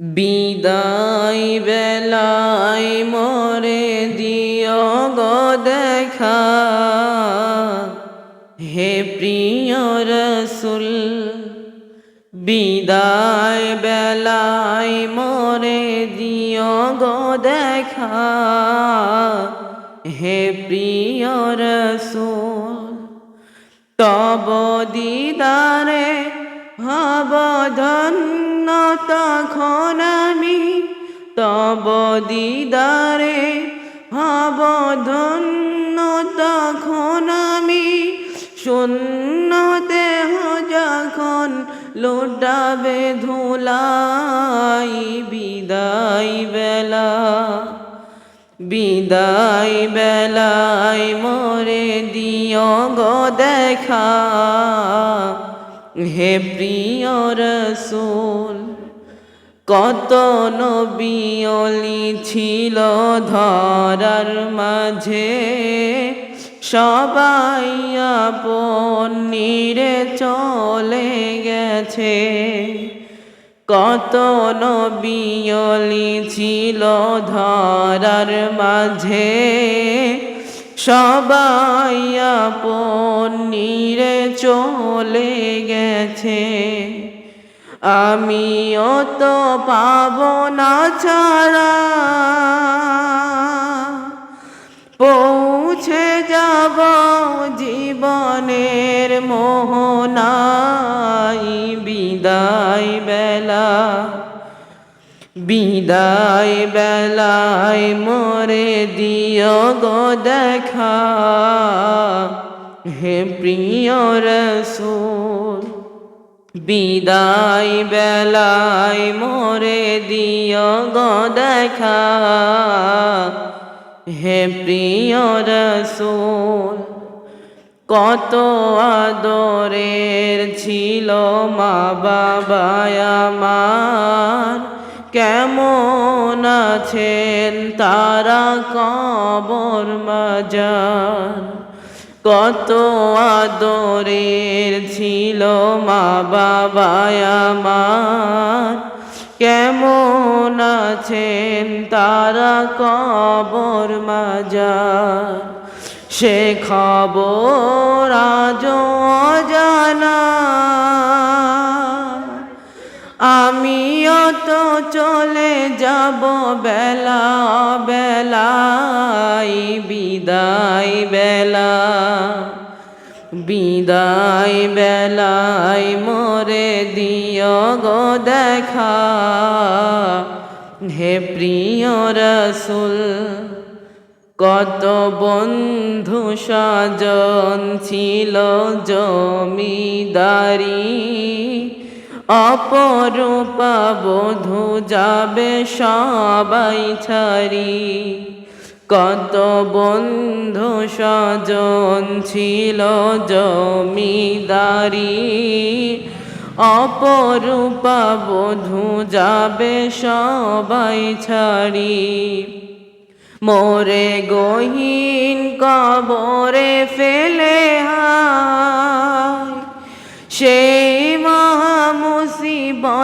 বিদায় বেলায় মরে দিও গো দেখা। হে প্রিয় রসুল, বিদায় বেলায় মরে দিও গো দেখা। হে প্রিয় রসুল, তব দিদারে হব ধন্য। তখন আমি তব দিদারে হব ধন্য তখন আমি শূন্য দেহ যখন লোটাবে ধুলাই বিদায় বেলা, বিদায় বেলায় মরে দিয় গো দেখা। হে প্রিয় রসুল, কত নবিয়লি ছিল ধরার মাঝে। সবাই আপন নিরে চলে গেছে। কত নবিয়লি ছিল ধরার মাঝে। সবাই আপন নিরে চলে গেছে। আমিও তো পাব না ছাড়া। পৌঁছে যাব জীবনের মোহনাই বিদায় বিদায় বেলায় মরে দিও গো দেখা। হে প্রিয় রসুল, বিদায় বেলায় মরে দিও গো দেখা। হে প্রিয় রসুল, কত আদরের ছিল মা বাবা আমার। কেমন আছেন তারা কবর মাজার? কত আদরের ছিল মা বাবা আমার। কেমন আছেন তারা কবর মাজার? সে খবর আজ জানা আমিও তো চলে যাব বেলা বেলাই বিদায় বেলা, বিদায় বেলায় মরে দিও গো দেখা। হে প্রিয় রসুল, কত বন্ধু সাজন ছিল জমিদারি অপরূপা বধু যাবে সবাই ছাড়ি। কত বন্ধু সজন ছিল জমিদারি। অপরূপা বধু যাবে সবাই ছাড়ি। মোরে গহীন কবরে ফেলে হায়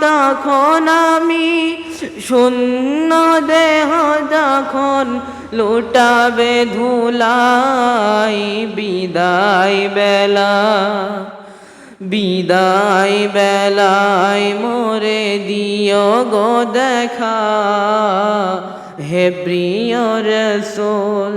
তখন আমি, শূন্য দেহ যখন লুটাবে ধুলাই, বিদায় বেলা, বিদায় বেলায় মোরে দিও গো দেখা, হে প্রিয় রসুল।